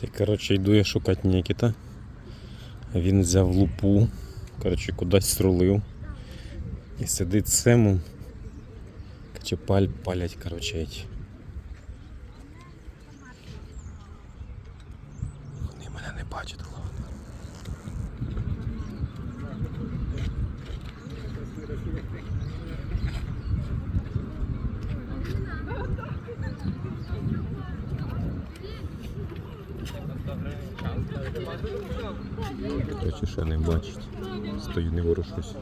Ти, коротше, йду я шукати Нікіта. Він взяв лупу, коротше, кудись срулив. І сидить з Семом. Паль, палять, коротше. Вони мене не бачать, головне. Коротше, ще не бачить. Стою, не ворушусь.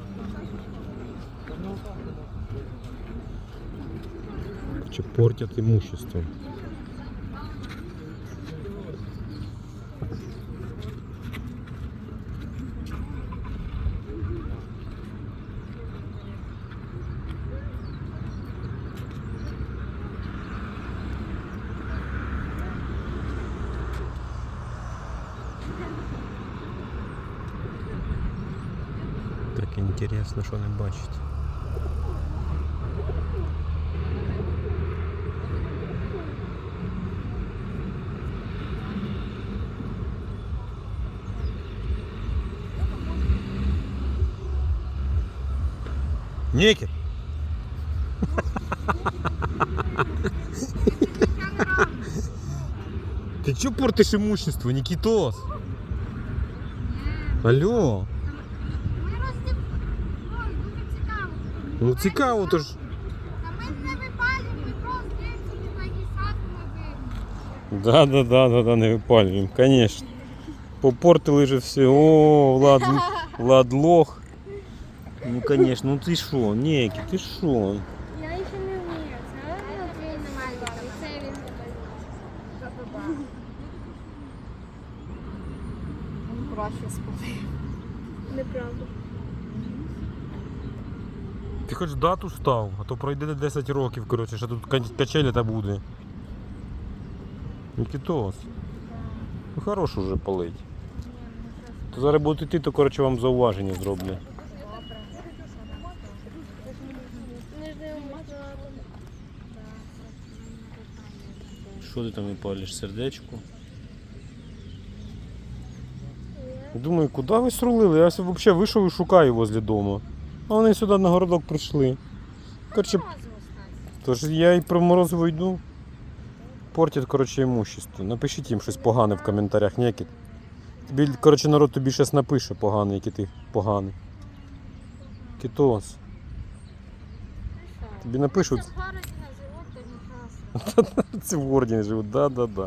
Короче, портят имущество. Так интересно, що не бачить. Никит! Ты чё портишь имущество, Никитос? Алло, Ми роздив... Ой, дуже цікаво. ну цікаво, то ж. Та ми не випалюємо, ми просто собі нагісатимо. Да, да, да, да, да, не випалюємо, конечно. Попортили же все. О, Влад, Влад лох. Ну, конечно, ну ти що, Некі, ти що? Я ще не вмію. Це він не має Це він Він краще спалив. Неправда. Ти хоч дату став, а то пройде 10 років, коротше, що тут качеля та буде. Нікітос. Ну хорош уже палить. То зараз будете йти, то коротше вам зауваження ждемо. Що ти там не палиш? Сердечко? Думаю, куди ви срулили? Я взагалі вийшов і шукаю возле дому. А вони сюди на городок прийшли. Коротше, тож я і про Морозово йду. Портять, коротше, імущество. Напишіть їм щось погане в коментарях, ніякий. Тобі, коротше, народ тобі щось напише погане, який ти поганий. Кітос. Тобі напишуть, Це в не живуть, да-да-да.